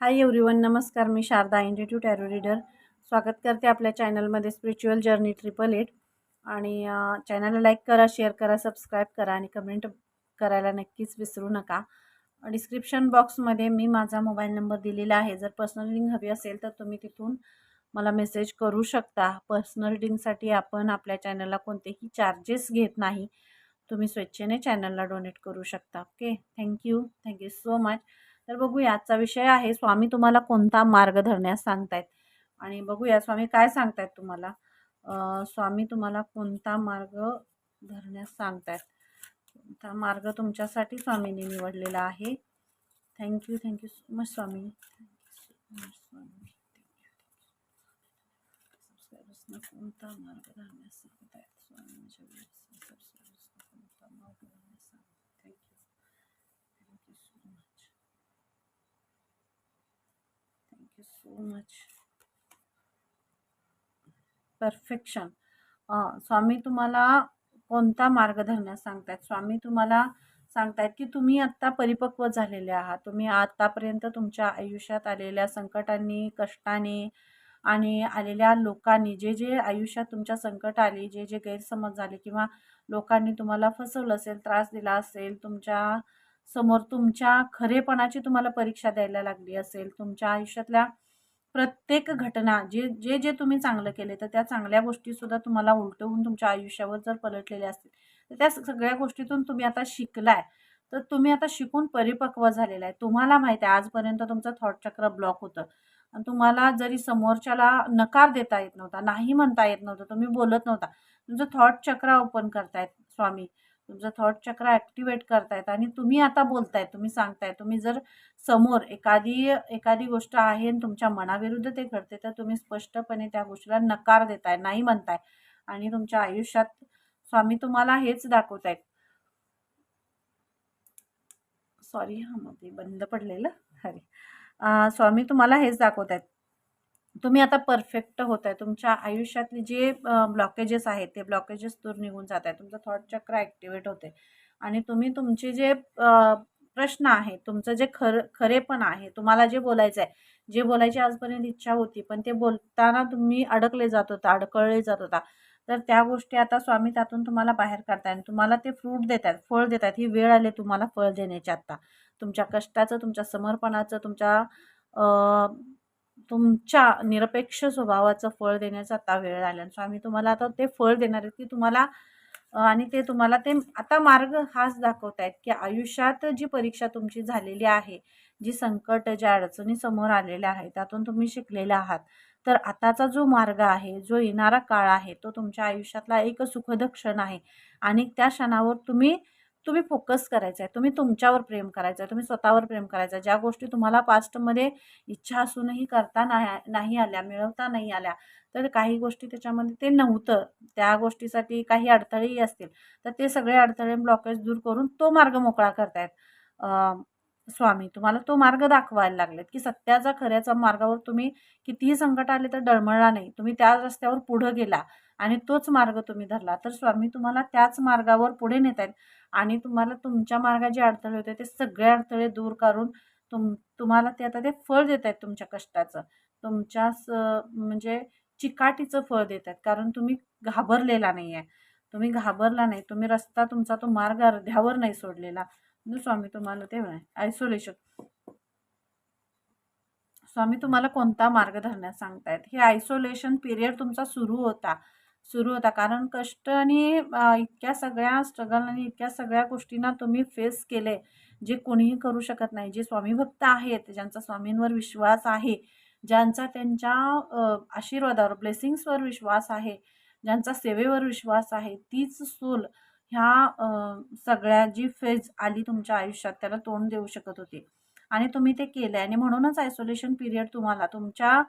हाय everyone नमस्कार मी Sharda इंडिट्यू tarot reader स्वागत करते आपल्या चॅनलमध्ये स्पिरिच्युअल जर्नी ट्रिपल एट आणि चॅनलला लाईक करा शेअर करा सबस्क्राईब करा आणि कमेंट करायला नक्कीच विसरू नका. डिस्क्रिप्शन बॉक्समध्ये मी माझा मोबाईल नंबर दिलेला आहे. जर पर्सनल रिडिंग हवी असेल तर तुम्ही तिथून मला मेसेज करू शकता. पर्सनल रिडिंगसाठी आपण आपल्या चॅनलला कोणतेही चार्जेस घेत नाही. तुम्ही स्वेच्छेने चॅनलला डोनेट करू शकता. Okay thank you thank you so much तर बघूया आजचा विषय आहे स्वामी तुम्हाला कोणता मार्ग धरण्यास सांगतायत? आणि बघूया स्वामी काय सांगतायत तुम्हाला? स्वामी तुम्हाला कोणता मार्ग धरण्यास सांगतायत? कोणता मार्ग तुमच्यासाठी स्वामींनी निवडलेला आहे? Thank you thank you so much Swami. सबस्क्रायबर्सना कोणता मार्ग धरण्यास सांगतायत? स्वामी वेळेस सबस्क्रायबर्सना कोणता मार्ग धरण्यास सांगतायत thank you thank you so much so much perfection Swami तुम्हाला कोणता मार्ग धरण्यास सांगतायत? स्वामी तुम्हाला सांगतायत की तुम्ही आत्ता परिपक्व झालेले आहात. तुम्ही आत्तापर्यंत तुमच्या आयुष्यात आलेल्या संकटांनी कष्टाने आणि आलेल्या लोकांनी जे जे आयुष्यात तुमच्या संकट आली जे जे गैरसमज झाले किंवा लोकांनी तुम्हाला फसवलं असेल त्रास दिला असेल तुमच्यासमोर तुमच्या खरेपणाची तुम्हाला परीक्षा द्यायला लागली असेल तुमच्या आयुष्यातल्या प्रत्येक घटना जे जे जे तुम्ही चांगलं केले तर त्या चांगल्या गोष्टीसुद्धा तुम्हाला उलटवून तुमच्या आयुष्यावर जर पलटलेल्या असतील तर त्या सगळ्या गोष्टीतून तुम्ही आता शिकलाय. तर तुम्ही आता शिकून परिपक्व झालेला आहे. तुम्हाला माहिती आहे आजपर्यंत तुमचं थॉट चक्र ब्लॉक होतं. आणि तुम्हाला जरी समोरच्याला नकार देता येत नव्हता नाही म्हणता येत नव्हतं तुम्ही बोलत नव्हता. तुमचं थॉट चक्र ओपन करतायत स्वामी. तुमचं थॉट चक्र ॲक्टिवेट करतायत आणि तुम्ही आता बोलताय तुम्ही सांगताय तुम्ही जर समोर एखादी एखादी गोष्ट आहे आणि तुमच्या मनाविरुद्ध ते घडते तर तुम्ही स्पष्टपणे त्या गोष्टीला नकार देताय नाही म्हणताय. आणि तुमच्या आयुष्यात स्वामी तुम्हाला हेच दाखवत आहेत सॉरी हा मध्ये बंद पडलेलं. अरे स्वामी तुम्हाला हेच दाखवत आहेत तुम्ही आता परफेक्ट होत आहे तुमच्या आयुष्यातले जे ब्लॉकेजेस आहेत ते ब्लॉकेजेस दूर निघून जात आहे तुमचं थॉट चक्र ॲक्टिवेट होते. आणि तुम्ही तुमचे जे प्रश्न आहे तुमचं जे खर खरेपण आहे तुम्हाला जे बोलायचं आहे जे बोलायची आजपर्यंत इच्छा होती पण ते बोलताना तुम्ही अडकले जात होता अडकळले जात होता. तर त्या गोष्टी आता स्वामी त्यातून तुम्हाला बाहेर काढताय आणि तुम्हाला ते फ्रूट देत आहेत फळ देत आहेत ही वेळ आली तुम्हाला फळ देण्याची आत्ता. तुमच्या कष्टाचं तुमच्या समर्पणाचं तुमच्या तुमच्या निरपेक्ष स्वभावाचं फळ देण्याचा आता वेळ आला. आणि आम्ही तुम्हाला आता ते फळ देणार आहेत की तुम्हाला आणि ते तुम्हाला ते आता मार्ग हाच दाखवत आहेत की आयुष्यात जी परीक्षा तुमची झालेली आहे जी संकट ज्या अडचणी समोर आलेल्या आहेत त्यातून तुम्ही शिकलेले आहात. तर आताचा जो मार्ग आहे जो येणारा काळ आहे तो तुमच्या आयुष्यातला एक सुखद क्षण आहे. आणि त्या क्षणावर तुम्ही तुम्ही फोकस करायचा आहे तुम्ही तुमच्यावर प्रेम करायचं आहे तुम्ही स्वतःवर प्रेम करायचं आहे ज्या गोष्टी तुम्हाला पास्टमध्ये इच्छा असूनही करता नाही नाही आल्या मिळवता नाही आल्या तर काही गोष्टी त्याच्यामध्ये ते नव्हतं. त्या गोष्टीसाठी काही अडथळेही असतील तर ते सगळे अडथळे ब्लॉकेज दूर करून तो मार्ग मोकळा करतायत. स्वामी तुम्हाला तो मार्ग दाखवायला लागलेत की सत्याचा खऱ्याचा मार्गावर तुम्ही कितीही संकट आले तर डळमळला नाही. तुम्ही त्या रस्त्यावर पुढं गेला आणि तोच मार्ग तुम्ही धरला. तर स्वामी तुम्हाला त्याच मार्गावर पुढे नेत आहेत आणि तुम्हाला तुमच्या मार्गात जे अडथळे होते ते सगळे अडथळे दूर करून तुम तुम्हाला ते आता ते फळ देत आहेत तुमच्या कष्टाचं. तुमच्या स म्हणजे चिकाटीचं फळ देत आहेत. कारण तुम्ही घाबरलेला नाही आहे तुम्ही घाबरला नाही. तुम्ही रस्ता तुमचा तो मार्ग अर्ध्यावर नाही सोडलेला. न स्वामी तुम्हाला ते आयसोलेशन स्वामी तुम्हाला कोणता मार्ग धरण्यास सांगतायत? हे आयसोलेशन पिरियड तुमचा सुरू होता. सुरू होता. कारण कष्ट आणि इतक्या सगळ्या स्ट्रगल आणि इतक्या सगळ्या गोष्टींना तुम्ही फेस केले जे कोणीही करू शकत नाही. जे स्वामी भक्त आहेत ज्यांचा स्वामींवर विश्वास आहे ज्यांचा त्यांच्या आशीर्वादावर ब्लेसिंग्सवर विश्वास आहे ज्यांचा सेवेवर विश्वास आहे तीच सोल ह्या सगळ्या जी फेज आली तुमच्या आयुष्यात त्याला तोंड देऊ शकत होती. आणि तुम्ही ते केलं आणि म्हणूनच आयसोलेशन पिरियड तुम्हाला तुमच्या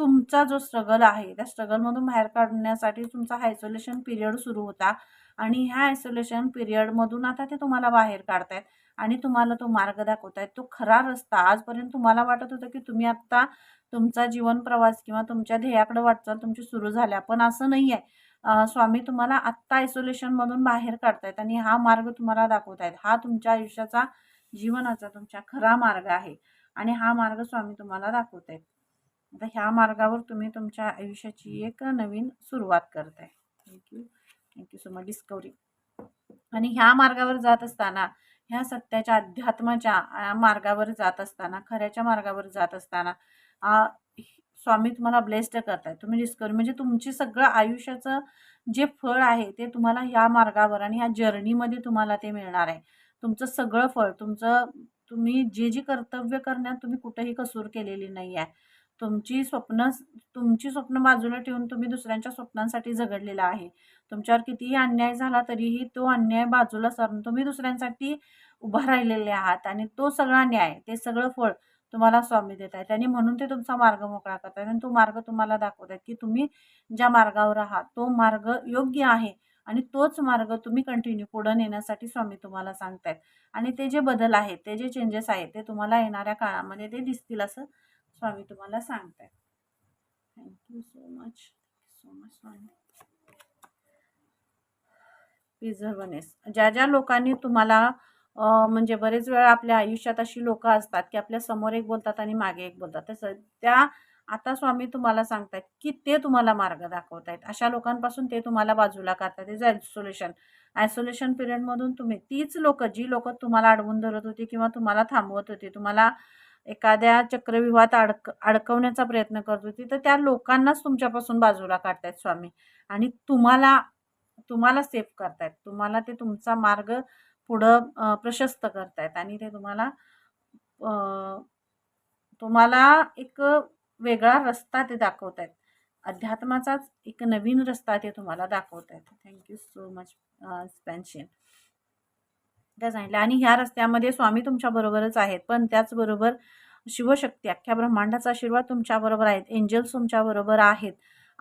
तुमचा जो स्ट्रगल आहे त्या स्ट्रगलमधून बाहेर काढण्यासाठी तुमचा आयसोलेशन पिरियड सुरू होता. आणि ह्या आयसोलेशन पिरियडमधून आता ते तुम्हाला बाहेर काढतायत. आणि तुम्हाला तो मार्ग दाखवतायत. तो खरा रस्ता आजपर्यंत तुम्हाला वाटत होतं की तुम्ही आत्ता तुमचा जीवन प्रवास किंवा तुमच्या ध्येयाकडे वाटचाल तुमची सुरू झाल्या. पण असं नाही आहे स्वामी तुम्हाला आत्ता आयसोलेशनमधून बाहेर काढतायत आणि हा मार्ग तुम्हाला दाखवतायत. हा तुमच्या आयुष्याचा जीवनाचा तुमच्या खरा मार्ग आहे आणि हा मार्ग स्वामी तुम्हाला दाखवत आहेत आता ह्या मार्गावर तुम्ही तुमच्या आयुष्याची एक नवीन सुरुवात करताय. Thank you thank you so much discovery आणि ह्या मार्गावर जात असताना ह्या सत्याच्या अध्यात्माच्या मार्गावर जात असताना खऱ्याच्या मार्गावर जात असताना स्वामी तुम्हाला ब्लेस्ड करतायत. तुम्ही डिस्कवरी म्हणजे तुमची सगळं आयुष्याचं जे फळ आहे ते तुम्हाला ह्या मार्गावर आणि ह्या जर्नीमध्ये तुम्हाला ते मिळणार आहे. तुमचं सगळं फळ तुमचं तुम्ही जे जी कर्तव्य करण्यात तुम्ही कुठेही कसूर केलेली नाही आहे. तुमची स्वप्न तुमची स्वप्न बाजूला ठेवून तुम्ही दुसऱ्यांच्या स्वप्नांसाठी झगडलेला आहे. तुमच्यावर कितीही अन्याय झाला तरीही तो अन्याय बाजूला सारून तुम्ही दुसऱ्यांसाठी उभा राहिलेले आहात आणि तो सगळा न्याय ते सगळं फळ तुम्हाला स्वामी देत आहेत. आणि म्हणून ते तुमचा मार्ग मोकळा करतात आणि तो मार्ग तुम्हाला दाखवत आहेत की तुम्ही ज्या मार्गावर आहात तो मार्ग योग्य आहे. आणि तोच मार्ग तुम्ही कंटिन्यू पुढं नेण्यासाठी स्वामी तुम्हाला सांगतायत. आणि ते जे बदल आहेत ते जे चेंजेस आहेत ते तुम्हाला येणाऱ्या काळामध्ये ते दिसतील असं स्वामी तुम्हाला सांगतायत. Thank you so much so much Swami. प्रिझर्वनेस ज्या ज्या लोकांनी तुम्हाला म्हणजे बरेच वेळा आपल्या आयुष्यात अशी लोकं असतात की आपल्यासमोर एक बोलतात आणि मागे एक बोलतात. तसं त्या आता स्वामी तुम्हाला सांगतायत की ते तुम्हाला मार्ग दाखवत आहेत अशा लोकांपासून ते तुम्हाला बाजूला करतात. इज आयसोलेशन आयसोलेशन पिरियडमधून तुम्ही तीच लोकं जी लोकं तुम्हाला अडवून धरत होती किंवा तुम्हाला थांबवत होती तुम्हाला एखाद्या चक्रव्यूहात अडक अडकवण्याचा प्रयत्न करत होती तर त्या लोकांनाच तुमच्यापासून बाजूला काढतायत स्वामी. आणि तुम्हाला तुम्हाला सेफ करतायत. तुम्हाला ते तुमचा मार्ग पुढं प्रशस्त करतायत. आणि ते तुम्हाला तुम्हाला एक वेगळा रस्ता ते दाखवत आहेत अध्यात्माचाच एक नवीन रस्ता ते तुम्हाला दाखवत आहेत थँक्यू सो मच स्पॅन्शियन त्या सांगितलं आणि ह्या रस्त्यामध्ये स्वामी तुमच्याबरोबरच आहेत. पण त्याचबरोबर शिवशक्ती अख्ख्या ब्रह्मांडाचा आशीर्वाद तुमच्याबरोबर आहेत. एंजल्स तुमच्याबरोबर आहेत.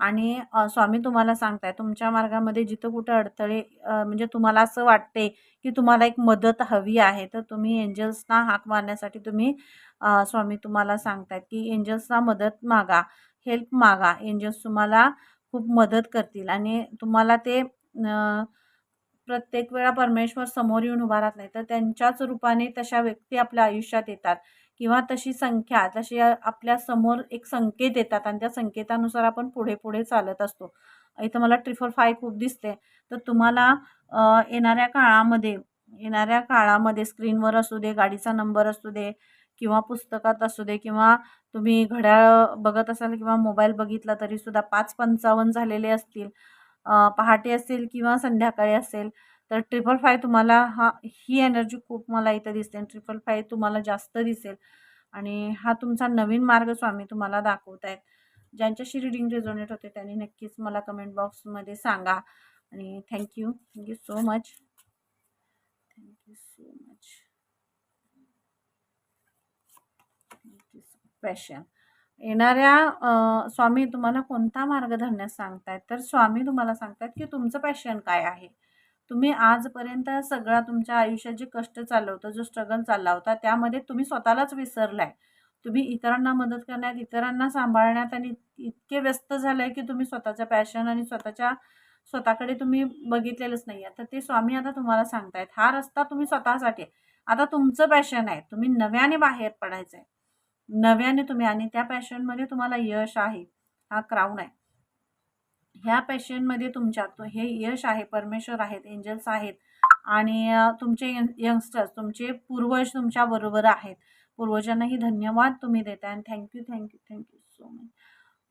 आणि स्वामी तुम्हाला सांगताय तुमच्या मार्गामध्ये जिथं कुठं अडथळे म्हणजे तुम्हाला असं वाटते की तुम्हाला एक मदत हवी आहे तर तुम्ही एंजल्सना हाक मारण्यासाठी तुम्ही स्वामी तुम्हाला सांगतायत की एंजल्सना मदत मागा हेल्प मागा. एंजल्स तुम्हाला खूप मदत करतील आणि तुम्हाला ते प्रत्येक वेळा परमेश्वर समोर येऊन उभा राहत नाही तर त्यांच्याच रूपाने तशा व्यक्ती आपल्या आयुष्यात येतात. किंवा तशी संख्या तशी आपल्यासमोर एक संकेत येतात आणि त्या संकेतानुसार आपण पुढे पुढे चालत असतो. इथं मला ट्रिपल फाय खूप दिसते. तर तुम्हाला येणाऱ्या काळामध्ये येणाऱ्या काळामध्ये स्क्रीनवर असू दे गाडीचा नंबर असू दे किंवा पुस्तकात असू दे किंवा तुम्ही घड्याळ बघत असाल किंवा मोबाईल बघितला तरीसुद्धा पाच पंचावन्न झालेले असतील पहाटे असेल किंवा संध्याकाळी असेल तर ट्रिपल फाय तुम्हाला हा ही एनर्जी खूप मला इथं दिसते आणि ट्रिपल फाय तुम्हाला जास्त दिसेल. आणि हा तुमचा नवीन मार्ग स्वामी तुम्हाला दाखवत आहेत ज्यांच्याशी रिडिंग रिझोनेट होते त्यांनी नक्कीच मला कमेंट बॉक्समध्ये सांगा. आणि thank you thank you so much thank you so much passion येणाऱ्या स्वामी तुम्हाला कोणता मार्ग धरण्यास सांगतायत? तर स्वामी तुम्हाला सांगतायत की तुमचं पॅशन काय आहे? तुम्ही आजपर्यंत सगळा तुमच्या आयुष्यात जे कष्ट चाललं होतं जो स्ट्रगल चालला होता त्यामध्ये तुम्ही स्वतःलाच विसरलाय. तुम्ही इतरांना मदत करण्यात इतरांना सांभाळण्यात आणि इतके व्यस्त झालाय की तुम्ही स्वतःचं पॅशन आणि स्वतःच्या स्वतःकडे तुम्ही बघितलेलंच नाही आहे तर ते स्वामी आता तुम्हाला सांगतायत हा रस्ता तुम्ही स्वतःसाठी आहे. आता तुमचं पॅशन आहे तुम्ही नव्याने बाहेर पडायचं आहे नव्याने तुम्ही आणि त्या पॅशनमध्ये तुम्हाला यश आहे हा क्राऊन आहे. ह्या पॅशनमध्ये तुमच्या तो हे यश आहे परमेश्वर आहेत एंजल्स आहेत आणि तुमचे यंगस्टर्स तुमचे पूर्वज तुमच्याबरोबर आहेत. पूर्वजांनाही धन्यवाद तुम्ही देताय आणि thank you thank you thank you so much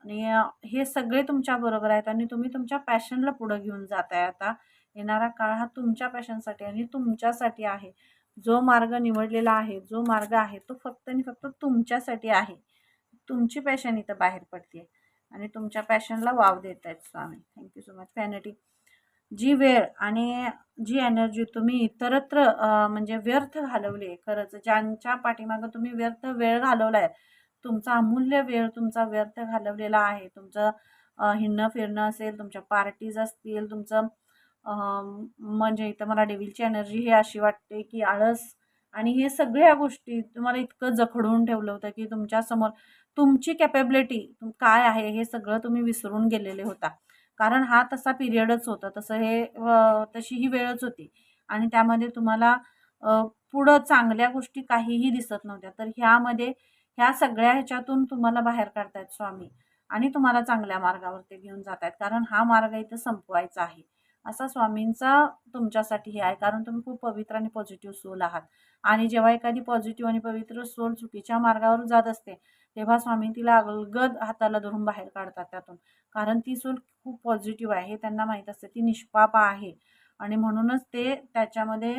आणि हे सगळे तुमच्याबरोबर आहेत आणि तुम्ही तुमच्या पॅशनला पुढं घेऊन जाताय. आता येणारा काळ हा तुमच्या पॅशनसाठी आणि तुमच्यासाठी आहे. जो मार्ग निवडलेला आहे जो मार्ग आहे तो फक्त आणि फक्त तुमच्यासाठी आहे. तुमची पॅशन इथं बाहेर पडते आणि तुमच्या पॅशनला वाव देत आहेत Swami. Thank you so much फॅनिटी जी वेळ आणि जी एनर्जी तुम्ही इतरत्र म्हणजे व्यर्थ घालवली आहे खरंच ज्यांच्या पाठीमागं तुम्ही व्यर्थ वेळ घालवला आहे तुमचा अमूल्य वेळ तुमचा व्यर्थ घालवलेला आहे. तुमचं हिंडणं फिरणं असेल तुमच्या पार्टीज असतील तुमचं म्हणजे इथं मला डेव्हिलची एनर्जी ही अशी वाटते की आळस आणि हे सगळ्या गोष्टी तुम्हाला इतकं जखडून ठेवलं होतं की तुमच्यासमोर तुमची कॅपेबिलिटी काय आहे हे सगळं तुम्ही विसरून गेलेले होता. कारण हा तसा पिरियडच होता. तसं हे तशी ही वेळच होती. आणि त्यामध्ये तुम्हाला पुढं चांगल्या गोष्टी काहीही दिसत नव्हत्या. तर ह्यामध्ये ह्या सगळ्या ह्याच्यातून तुम्हाला बाहेर काढतायत स्वामी. आणि तुम्हाला चांगल्या मार्गावरती घेऊन जात आहेत कारण हा मार्ग इथं संपवायचा आहे. असा स्वामींचा तुमच्यासाठी हे आहे. कारण तुम्ही खूप पवित्र आणि पॉझिटिव्ह सोल आहात. आणि जेव्हा एखादी पॉझिटिव्ह आणि पवित्र सोल चुकीच्या मार्गावर जात असते तेव्हा स्वामी तिला अलगद हाताला धरून बाहेर काढतात त्यातून. कारण ती सोल खूप पॉझिटिव्ह आहे. हे त्यांना माहीत असते. ती निष्पाप आहे. आणि म्हणूनच ते त्याच्यामध्ये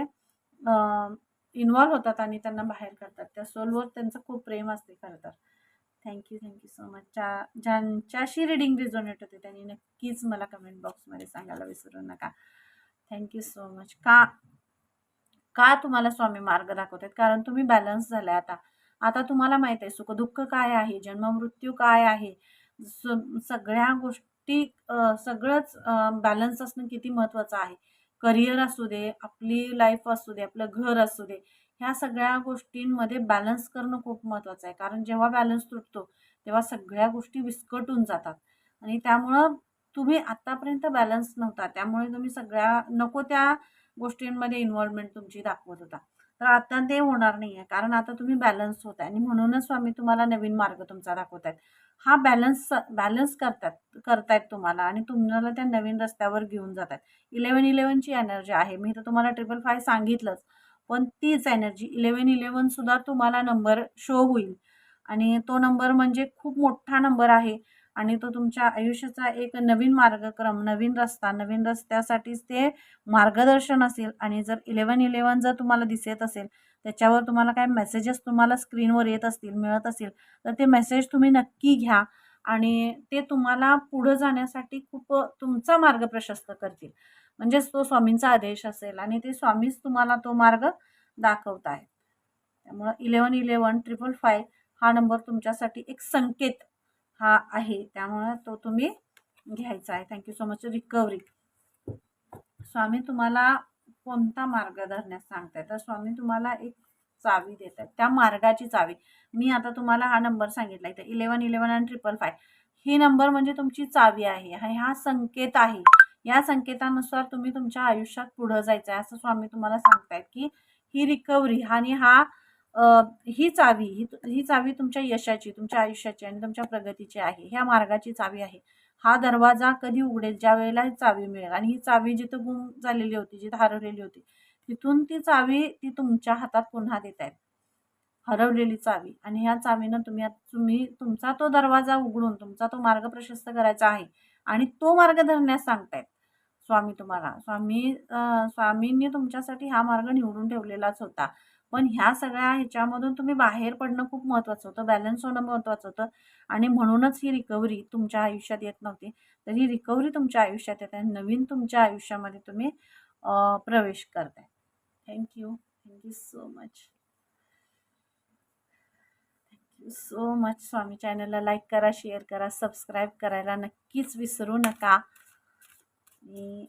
इन्वॉल्व्ह होतात आणि त्यांना बाहेर काढतात. त्या सोलवर त्यांचं खूप प्रेम असते खरं तर. थँक्यू थँक्यू सो मच ज्या ज्यांच्याशी रिडिंग रिझोनेट होते त्यांनी नक्कीच मला कमेंट बॉक्समध्ये सांगायला विसरू नका. थँक्यू सो मच का का तुम्हाला स्वामी मार्ग दाखवत आहेत कारण तुम्ही बॅलन्स झाला आता. आता तुम्हाला माहीत आहे सुखदुःख काय आहे जन्ममृत्यू काय आहे? स सगळ्या गोष्टी सगळंच बॅलन्स असणं किती महत्त्वाचं आहे. करिअर असू दे आपली लाईफ असू दे आपलं घर असू दे. ह्या सगळ्या गोष्टींमध्ये बॅलन्स करणं खूप महत्त्वाचं आहे. कारण जेव्हा बॅलन्स तुटतो तेव्हा सगळ्या गोष्टी विस्कटून जातात. आणि त्यामुळं तुम्ही आत्तापर्यंत बॅलन्स नव्हता. त्यामुळे तुम्ही सगळ्या नको त्या गोष्टींमध्ये इन्व्हॉल्वमेंट तुमची दाखवत होता. तर आता ते होणार नाही आहे कारण आता तुम्ही बॅलन्स होत आहे. आणि म्हणूनच स्वामी तुम्हाला नवीन मार्ग तुमचा दाखवत आहेत. हा बॅलन्स बॅलन्स करतात करतायत तुम्हाला. आणि तुम्हाला त्या नवीन रस्त्यावर घेऊन जात आहेत इलेवन इलेवनची एनर्जी आहे. मी तर तुम्हाला ट्रिपल फाय सांगितलंच. पण तीच एनर्जी इलेवन इलेवनसुद्धा तुम्हाला नंबर शो होईल. आणि तो नंबर म्हणजे खूप मोठा नंबर आहे. आणि तो तुमच्या आयुष्याचा एक नवीन मार्गक्रम नवीन रस्ता नवीन रस्त्यासाठीच ते मार्गदर्शन असेल. आणि जर इलेवन इलेवन जर तुम्हाला दिसत असेल त्याच्यावर तुम्हाला काय मेसेजेस तुम्हाला स्क्रीनवर येत असतील मिळत असेल तर ते मेसेज तुम्ही नक्की घ्या. आणि ते तुम्हाला पुढं जाण्यासाठी खूप तुमचा मार्ग प्रशस्त करतील. म्हणजेच तो स्वामींचा आदेश असेल आणि ते स्वामीच तुम्हाला तो मार्ग दाखवत आहेत. त्यामुळं इलेवन इलेवन ट्रिपल फाय हा नंबर तुमच्यासाठी एक संकेत हा आहे. त्यामुळं तो तुम्ही घ्यायचा आहे. Thank you so much recovery Swami तुम्हाला कोणता मार्ग धरण्यास सांगताय तर स्वामी तुम्हाला एक चावी देत आहेत. त्या मार्गाची चावी. मी आता तुम्हाला हा नंबर सांगितला इथे इलेवन इलेवन आणि ट्रिपल फाय ही नंबर म्हणजे तुमची चावी आहे. हा हा संकेत आहे. या संकेतानुसार तुम्ही तुमच्या आयुष्यात पुढं जायचं आहे असं स्वामी तुम्हाला सांगतायत की ही रिकव्हरी आणि हा ही चावी ही ही चावी तुमच्या यशाची तुमच्या आयुष्याची आणि तुमच्या प्रगतीची आहे. ह्या मार्गाची चावी आहे. हा दरवाजा कधी उघडेल? ज्या वेळेला ही चावी मिळेल. आणि ही चावी जिथं गुम झालेली होती जिथं हरवलेली होती तिथून ती चावी ती तुमच्या हातात पुन्हा देत आहेत हरवलेली चावी. आणि ह्या चावीनं तुम्ही तुम्ही तुमचा तो दरवाजा उघडून तुमचा तो मार्ग प्रशस्त करायचा आहे. आणि तो मार्ग धरण्यास सांगतायत. स्वामी तुम्हाला स्वामी स्वामींनी तुमच्यासाठी हा मार्ग निवडून ठेवलेलाच होता. पण ह्या सगळ्या ह्याच्यामधून तुम्ही बाहेर पडणं खूप महत्त्वाचं होतं बॅलन्स होणं महत्त्वाचं होतं. आणि म्हणूनच ही रिकव्हरी तुमच्या आयुष्यात येत नव्हती. तर ही रिकव्हरी तुमच्या आयुष्यात येत आहे. नवीन तुमच्या आयुष्यामध्ये तुम्ही प्रवेश करताय. Thank you thank you so much so much Swami चॅनलला लाईक करा शेअर करा सबस्क्राईब करायला नक्कीच विसरू नका. आणि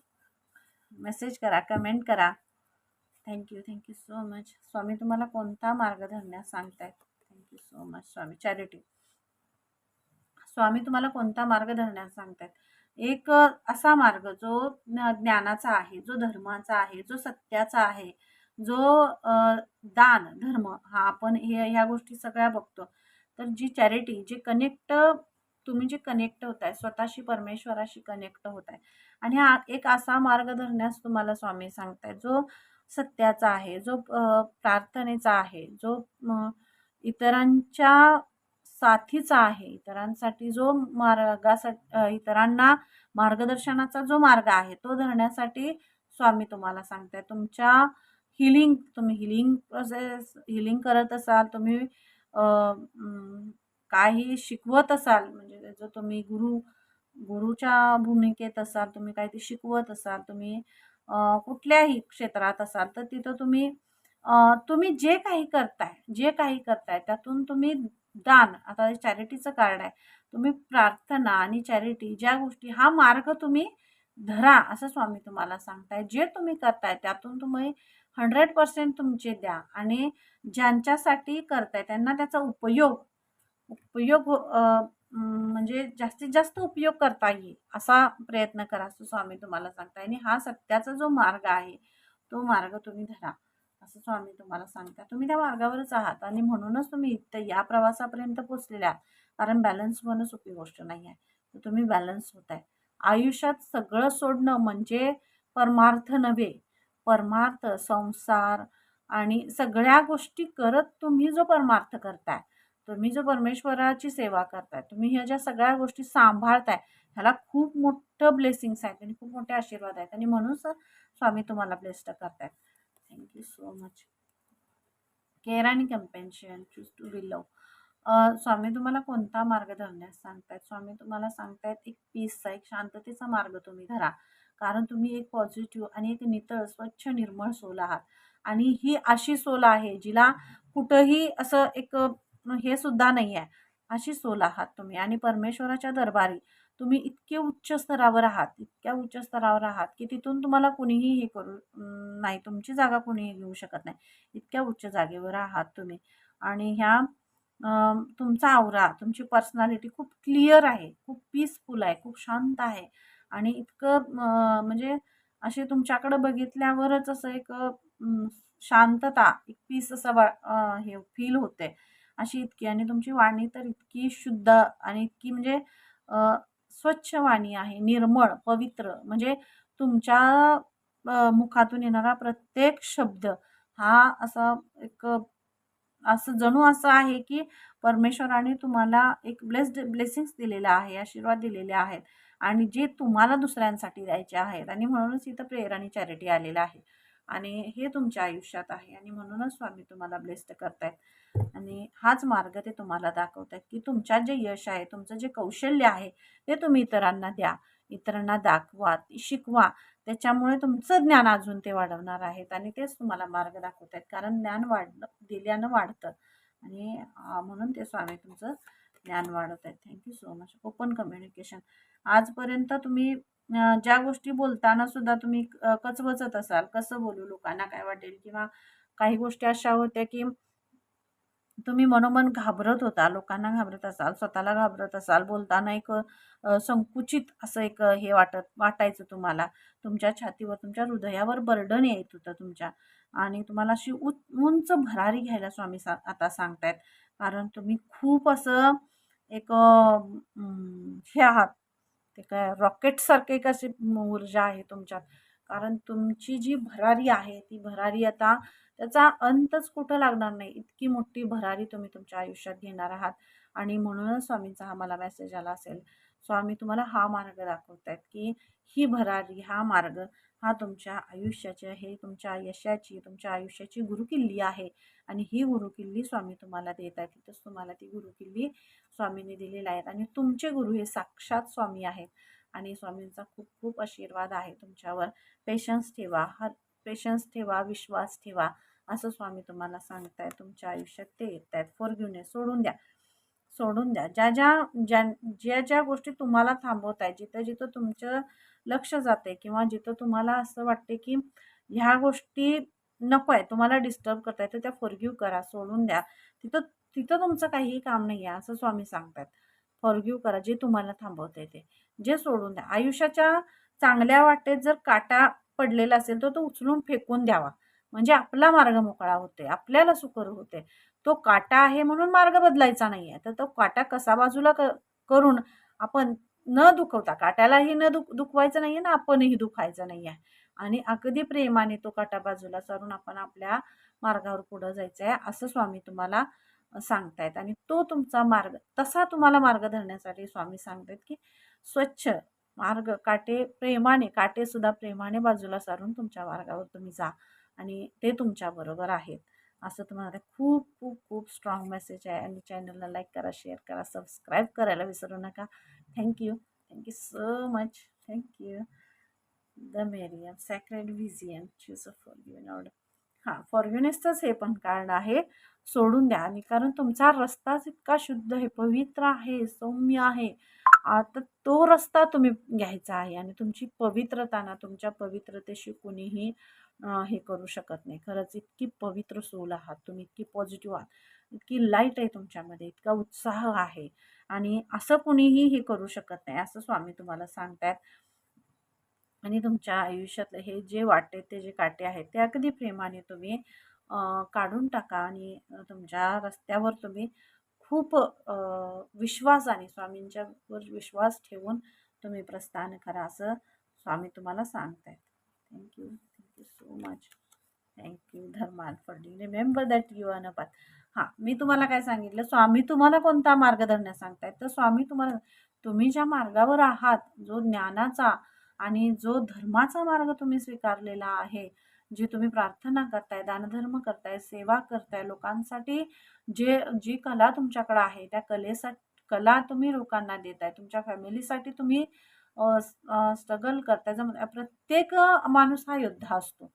मेसेज करा कमेंट करा. Thank you thank you so much Swami तुम्हाला कोणता मार्ग धरण्यास सांगतायत thank you so much Swami. Charity Swami तुम्हाला कोणता मार्ग धरण्यास सांगतायत? एक असा मार्ग जो ज्ञानाचा आहे जो धर्माचा आहे जो सत्याचा आहे जो दान धर्म हा आपण हे ह्या गोष्टी सगळ्या बघतो. तर जी चॅरिटी जे कनेक्ट तुम्ही जे कनेक्ट होत आहे स्वतःशी परमेश्वराशी कनेक्ट होत आहे आणि हा एक असा मार्ग धरण्यास तुम्हाला स्वामी सांगतायत जो सत्याचा आहे जो प्रार्थनेचा आहे जो इतरांच्या साथीचा आहे इतरांसाठी जो मार्गासाठी इतरांना मार्गदर्शनाचा जो मार्ग आहे तो धरण्यासाठी स्वामी तुम्हाला सांगताय. तुमच्या हिलिंग तुम्ही हिलिंग प्रोसेस हिलिंग करत असाल तुम्ही काही शिकवत असाल म्हणजे जो तुम्ही गुरु गुरुच्या भूमिकेत असाल तुम्ही काही ते शिकवत असाल तुम्ही कुठल्याही क्षेत्रात असाल तर तिथं तुम्ही तुम्ही जे काही करताय जे काही करताय त्यातून तुम्ही दान आता चॅरिटीचं कार्ड आहे तुम्ही प्रार्थना आणि चॅरिटी ज्या गोष्टी हा मार्ग तुम्ही धरा असं स्वामी तुम्हाला सांगताय. जे तुम्ही करताय त्यातून तुम्ही हंड्रेड पर्सेंट तुमचे द्या आणि ज्यांच्यासाठी करताय त्यांना त्याचा उपयोग उपयोग हो, म्हणजे जास्तीत जास्त उपयोग करता येईल असा प्रयत्न करा असं स्वामी तुम्हाला सांगताय. आणि हा सत्याचा जो मार्ग आहे तो मार्ग तुम्ही धरा असं स्वामी तुम्हाला सांगता तुम्ही त्या मार्गावरच आहात आणि म्हणूनच तुम्ही इथं या प्रवासापर्यंत पोचलेल्या कारण बॅलन्स होणं सोपी गोष्ट नाही आहे. तर तुम्ही बॅलन्स होत आहे. आयुष्यात सगळं सोडणं म्हणजे परमार्थ नव्हे. परमार्थ संसार आणि सगळ्या गोष्टी करत तुम्ही जो परमार्थ करताय तुम्ही जो परमेश्वराची सेवा करताय तुम्ही ह्या ज्या सगळ्या गोष्टी सांभाळताय ह्याला खूप मोठं ब्लेसिंग्स आहेत आणि खूप मोठे आशीर्वाद आहेत आणि म्हणून सर स्वामी तुम्हाला ब्लेस्ड करतायत. थँक्यू सो मच केअर आणि compassion choose to be love Swami तुम्हाला कोणता मार्ग धरण्यास सांगतायत? स्वामी तुम्हाला सांगतायत एक पीसचा एक शांततेचा मार्ग तुम्ही धरा. कारण तुम्ही एक पॉझिटिव्ह आणि एक नितळ स्वच्छ निर्मळ सोल आहात. आणि ही अशी सोल आहे जिला कुठंही असं एक हे सुद्धा नाही आहे अशी सोल आहात तुम्ही आणि परमेश्वराच्या दरबारी तुम्ही इतके उच्च स्तरावर आहात इतक्या उच्च स्तरावर आहात की तिथून तुम्हाला कुणीही हे करू नाही तुमची जागा कुणीही घेऊ शकत नाही. इतक्या उच्च जागेवर आहात तुम्ही आणि ह्या तुमचा आवरा तुमची पर्सनॅलिटी खूप क्लिअर आहे खूप पीसफुल आहे खूप शांत आहे आणि इतकं म्हणजे असे तुमच्याकडं बघितल्यावरच असं एक शांतता एक पीस असं वा हे फील होते. अशी इतकी. आणि तुमची वाणी तर इतकी शुद्ध आणि इतकी म्हणजे स्वच्छ वाणी आहे. निर्मळ पवित्र. म्हणजे तुमच्या मुखातून येणारा प्रत्येक शब्द हा असा एक असं जणू असं आहे की परमेश्वराने तुम्हाला एक ब्लेस्ड ब्लेसिंग्स दिलेला आहे आशीर्वाद दिलेले आहेत. आणि जे तुम्हाला दुसऱ्यांसाठी द्यायचे आहेत. आणि म्हणूनच इथं प्रेयर आणि चॅरिटी आलेलं आहे. आणि हे तुमच्या आयुष्यात आहे आणि म्हणूनच स्वामी तुम्हाला ब्लेस्ड करतायत. आणि हाच मार्ग ते तुम्हाला दाखवत आहेत की तुमच्यात जे यश आहे तुमचं जे कौशल्य आहे ते तुम्ही इतरांना द्या. इतरांना दाखवा शिकवा. त्याच्यामुळे तुमचं ज्ञान अजून ते वाढवणार आहेत आणि तेच तुम्हाला मार्ग दाखवत आहेत कारण ज्ञान वाढलं दिल्यानं वाढतं. आणि म्हणून ते स्वामी तुमचं ज्ञान वाढवत आहेत thank you so much open communication आजपर्यंत तुम्ही ज्या गोष्टी बोलताना सुद्धा तुम्ही कचवचत असाल कसं बोलू लोकांना काय वाटेल? किंवा काही गोष्टी अशा होत्या की तुम्ही मनोमन घाबरत होता लोकांना घाबरत असाल स्वतःला घाबरत असाल बोलताना एक संकुचित असं एक हे वाटत वाटायचं तुम्हाला. तुमच्या छातीवर तुमच्या हृदयावर बर्डन येत होतं तुमच्या. आणि तुम्हाला अशी उंच भरारी घ्यायला स्वामी सा आता सांगतायत. कारण तुम्ही खूप असं एक हे आहात ते काय रॉकेटसारखे एक असे ऊर्जा आहे तुमच्यात. कारण तुमची जी भरारी आहे ती भरारी आता त्याचा अंतच कुठं लागणार नाही. इतकी मोठी भरारी तुम्ही तुमच्या आयुष्यात घेणार आहात. आणि म्हणूनच स्वामींचा हा मला मेसेज आला असेल. स्वामी तुम्हाला हा मार्ग दाखवत आहेत की ही भरारी हा मार्ग हा तुमच्या आयुष्याची हे तुमच्या यशाची तुमच्या आयुष्याची गुरुकिल्ली आहे. आणि ही गुरुकिल्ली स्वामी तुम्हाला देत आहेत तिथंच तुम्हाला ती गुरुकिल्ली स्वामींनी दिलेली आहेत. आणि तुमचे गुरु हे साक्षात स्वामी आहेत. आणि स्वामींचा खूप खूप आशीर्वाद आहे तुमच्यावर. पेशन्स ठेवा हर पेशन्स ठेवा विश्वास ठेवा असं स्वामी तुम्हाला सांगताय तुमच्या आयुष्यात ते येत आहेत फॉरगिवनेस सोडून द्या. सोडून द्या. ज्या ज्या ज्या ज्या ज्या गोष्टी तुम्हाला थांबवत आहे जिथं जिथं तुमचं लक्ष जाते किंवा जिथं तुम्हाला असं वाटते की ह्या गोष्टी नको आहे तुम्हाला डिस्टर्ब करताय तर त्या फॉरग्यू करा सोडून द्या. तिथं तिथं तुमचं काहीही काम नाही आहे असं स्वामी सांगतात फॉरग्यू करा जे तुम्हाला थांबवते ते. जे सोडून द्या. आयुष्याच्या चांगल्या वाटेत जर काटा पडलेला असेल तर तो उचलून फेकून द्यावा. म्हणजे आपला मार्ग मोकळा होते आपल्याला सुकर होते तो काटा आहे म्हणून मार्ग बदलायचा नाही आहे तर तो काटा कसा बाजूला क करून आपण न दुखवता काट्यालाही न दुख दुखवायचं नाही आहे ना आपणही दुखायचं नाही आहे आणि अगदी प्रेमाने तो काटा बाजूला सारून आपण आपल्या मार्गावर पुढं जायचं आहे असं स्वामी तुम्हाला सांगतायत. आणि तो तुमचा मार्ग तसा तुम्हाला मार्ग धरण्यासाठी स्वामी सांगतायत की स्वच्छ मार्ग काटे प्रेमाने काटेसुद्धा प्रेमाने बाजूला सारून तुमच्या मार्गावर तुम्ही जा. आणि ते तुमच्याबरोबर आहेत. असं तुम्हाला खूप खूप खूप स्ट्रॉंग मेसेज आहे. आणि चॅनलला लाईक करा शेअर करा सबस्क्राईब करायला विसरू नका. Thank you thank you so much thank you the Miriam sacred vision choose for given order हां फॉर्ग्युनेसचंच हे पण कार्ड आहे. सोडून द्या. आणि कारण तुमचा रस्ताच इतका शुद्ध आहे पवित्र आहे सौम्य आहे. आता तो रस्ता तुम्ही घ्यायचा आहे आणि तुमची पवित्रता ना तुमच्या पवित्रतेशी कोणीही हे करू शकत नाही. खरंच इतकी पवित्र सोल आहात तुम्ही इतकी पॉझिटिव्ह आहात. इतकी लाइट आहे तुमच्यामध्ये इतका उत्साह आहे. आणि असं कुणीही हे करू शकत नाही असं स्वामी तुम्हाला सांगतायत. आणि तुमच्या आयुष्यातलं हे जे वाटते ते जे काटे आहेत ते अगदी प्रेमाने तुम्ही काढून टाका आणि तुमच्या रस्त्यावर तुम्ही खूप विश्वासाने स्वामींच्यावर विश्वास ठेवून तुम्ही प्रस्थान करा असं स्वामी तुम्हाला सांगत आहेत thank you thank you so much thank you धर्मान for remember that you an path हां मी तुम्हाला काय सांगितलं? स्वामी तुम्हाला कोणता मार्ग धरण्यास सांगतायत? तर स्वामी तुम्हाला तुम्ही ज्या मार्गावर आहात जो ज्ञानाचा आणि जो धर्माचा मार्ग तुम्ही स्वीकारलेला आहे जी तुम्ही प्रार्थना करताय दानधर्म करताय सेवा करताय लोकांसाठी जे जी कला तुमच्याकडे आहे त्या कलेसाठी कला तुम्ही लोकांना देताय. तुमच्या फॅमिलीसाठी तुम्ही स्ट्रगल करताय. जम प्रत्येक माणूस हा योद्धा असतो.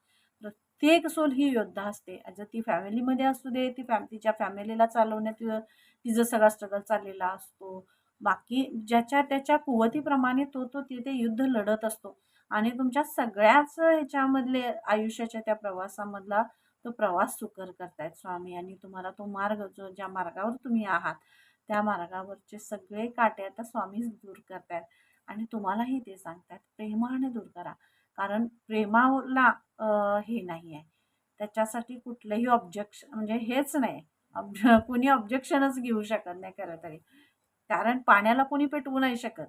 प्रत्येक सोल ही योद्धा असते. जर ती फॅमिलीमध्ये असू दे ती फॅम तिच्या फॅमिलीला चालवण्यात तिचा तिचं सगळा स्ट्रगल चाललेला असतो बाकी ज्याच्या त्याच्या कुवतीप्रमाणे तो तो तिथे युद्ध लढत असतो. आणि तुमच्या सगळ्याच ह्याच्यामधले आयुष्याच्या त्या प्रवासामधला तो प्रवास सुकर करतायत स्वामी. आणि तुम्हाला तो मार्ग जो ज्या मार्गावर तुम्ही आहात त्या मार्गावरचे सगळे काटे आता स्वामीच दूर करतायत. आणि तुम्हालाही ते सांगतात प्रेमाने दूर करा. कारण प्रेमाला हे नाही आहे. त्याच्यासाठी कुठलंही ऑब्जेक्शन म्हणजे हेच नाही. ऑब्ज कुणी ऑब्जेक्शनच घेऊ शकत नाही खरं तरी. कारण पाण्याला कोणी पेटवू नाही शकत.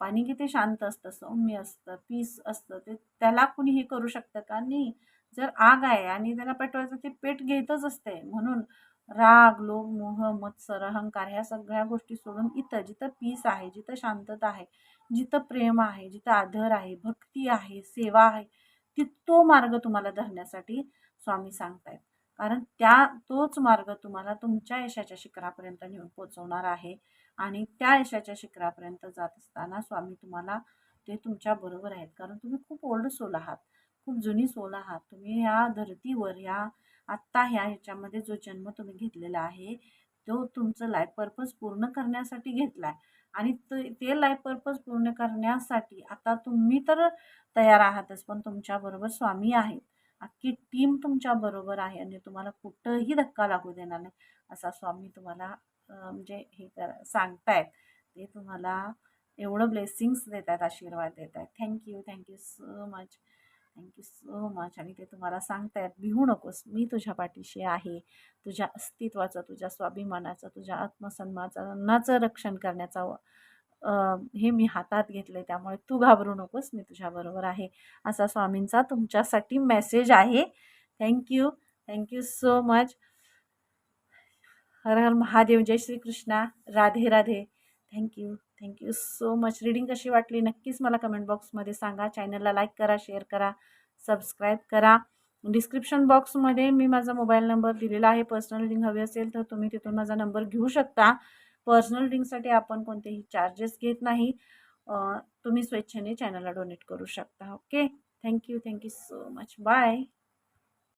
पाणी किती शांत असतं सौम्य असतं पीस असतं ते त्याला कुणी हे करू शकतं का? नाही. जर आग आहे आणि त्याला पेटवायचं ते पेट घेतच असते म्हणून राग लोभ मोह मत्सर अहंकार ह्या सगळ्या गोष्टी सोडून इथं जिथं पीस आहे जिथं शांतता आहे जिथं प्रेम आहे जिथं आदर आहे भक्ती आहे सेवा आहे ती तो मार्ग तुम्हाला धरण्यासाठी स्वामी सांगतायत. कारण त्या तोच मार्ग तुम्हाला तुमच्या यशाच्या शिखरापर्यंत नेऊन पोचवणार आहे. आणि त्या यशाच्या शिखरापर्यंत जात असताना स्वामी तुम्हाला ते तुमच्या बरोबर आहेत. कारण तुम्ही खूप ओल्ड सोल आहात. खूप जुनी सोल आहात. तुम्ही ह्या धर्तीवर ह्या आत्ता ह्या ह्याच्यामध्ये जो जन्म तुम्ही घेतलेला आहे तो तुमचं लाईफ पर्पज पूर्ण करण्यासाठी घेतला आहे आणि ते ते लाईफ पर्पज पूर्ण करण्यासाठी आता तुम्ही तर तयार आहातच पण तुमच्याबरोबर स्वामी आहेत. अख्खी टीम तुमच्याबरोबर आहे आणि तुम्हाला कुठंही धक्का लागू देणार नाही असा स्वामी तुम्हाला म्हणजे हे कर सांगतायत. ते तुम्हाला एवढं ब्लेसिंग्स देत आहेत आशीर्वाद देत आहेत thank you thank you so much thank you so much आणि ते तुम्हाला सांगतायत भिवू नकोस. मी तुझ्या पाठीशी आहे. तुझ्या अस्तित्वाचं तुझ्या स्वाभिमानाचं तुझ्या आत्मसन्मानाचं रक्षण करण्याचा हे मी हातात घेतलं आहे त्यामुळे तू घाबरू नकोस मी तुझ्याबरोबर आहे. असा स्वामींचा तुमच्यासाठी मेसेज आहे. Thank you thank you so much Har Har Mahadev Jai Shri Krishna Radhe. Radhe thank you thank you so much reading कशी वाटली? नक्कीच मला कमेंट बॉक्समध्ये सांगा. चॅनलला लाईक करा शेअर करा सबस्क्राईब करा. डिस्क्रिप्शन बॉक्समध्ये मी माझा मोबाईल नंबर दिलेला आहे. पर्सनल लिंक हवी असेल तर तुम्ही तिथून माझा नंबर घेऊ शकता. पर्सनल ड्रिंकसाठी आपण कोणतेही चार्जेस घेत नाही. तुम्ही स्वेच्छेने चॅनलला डोनेट करू शकता. Okay? Thank you thank you so much. Bye.